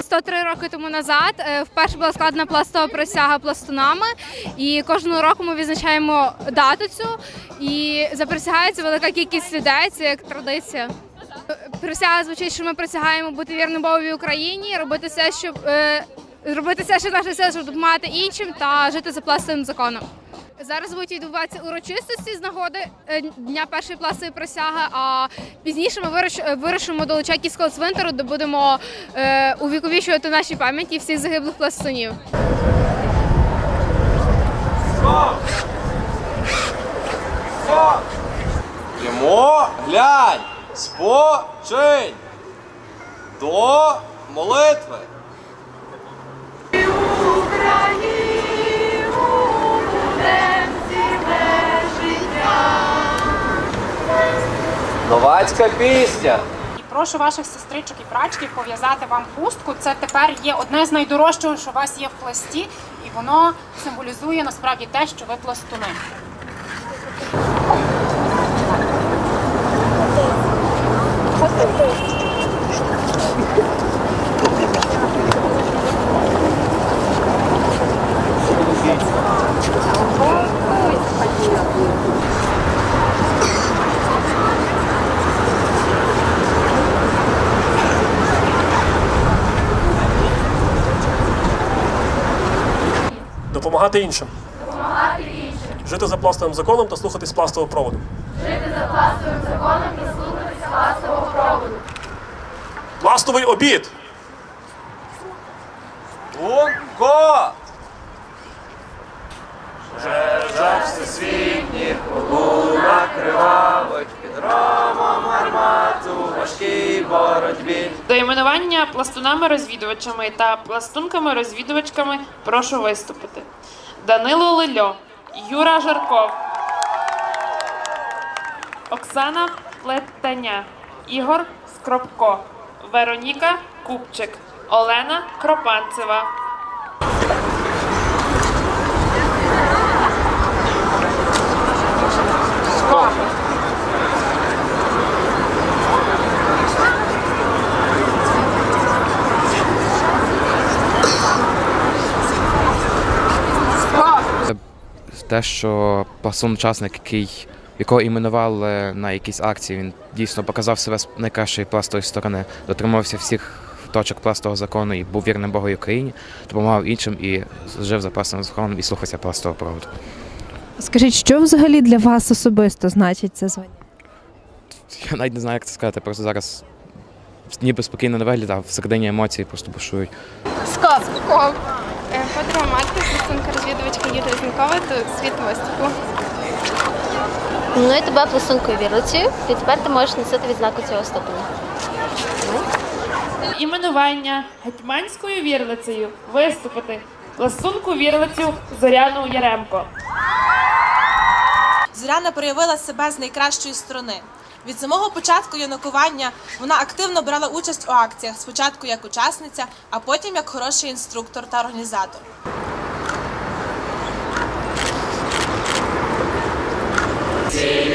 103 роки тому назад е, вперше була складена пластова присяга пластунами, і кожного року ми відзначаємо дату цю і заприсягається велика кількість людей. Це як традиція. Присяга звучить, що ми присягаємо бути вірним Богові Україні, робити все, щоб е, робити все, що наше сили, щоб допомагати іншим та жити за пластовим законом. Зараз будуть відбуватися урочистості з нагоди е, дня першої пластової присяги. А пізніше ми вирушимо до Лучаківського цвинтару, де будемо е, увіковічувати наші пам'яті всіх загиблих пластунів. Ймо, глянь, спочинь до молитви. Новацька пісня. І прошу ваших сестричок і прачків пов'язати вам хустку. Це тепер є одне з найдорожчого, що у вас є в пласті, і воно символізує насправді те, що ви пластуни. Допомагати іншим. Жити за пластовим законом та слухатись пластового проводу. Жити за пластовим законом та слухатись пластового проводу. Пластовий обід. Лунко! До іменування пластунами-розвідувачами та пластунками-розвідувачками прошу виступити. Данило Лильо, Юра Жарков, Оксана Плетаня, Ігор Скропко, Вероніка Купчик, Олена Кропанцева. Те, що пластун учасник, який якого іменували на якійсь акції, він дійсно показав себе з найкращої пластової сторони, дотримувався всіх точок пластового закону і був вірним Богу і Україні, допомагав іншим і жив за пластовим законом і слухався пластового проводу. Скажіть, що взагалі для вас особисто значить це звання? Я навіть не знаю, як це сказати. Просто зараз ніби спокійно не виглядав, всередині емоції просто бушують. Скоп. Скоп. Подруга Марка, пластунка розвідувачка Юлія Зінкова, то світ виступу. Ну і тебе пластункою вірлицею, і тепер ти можеш носити відзнаку цього ступеня. Іменування гетьманською вірлицею виступити. Пластунку вірлицю Зоряну Яремко. Зоряна проявила себе з найкращої сторони. Від самого початку юнакування вона активно брала участь у акціях, спочатку як учасниця, а потім як хороший інструктор та організатор. Yes.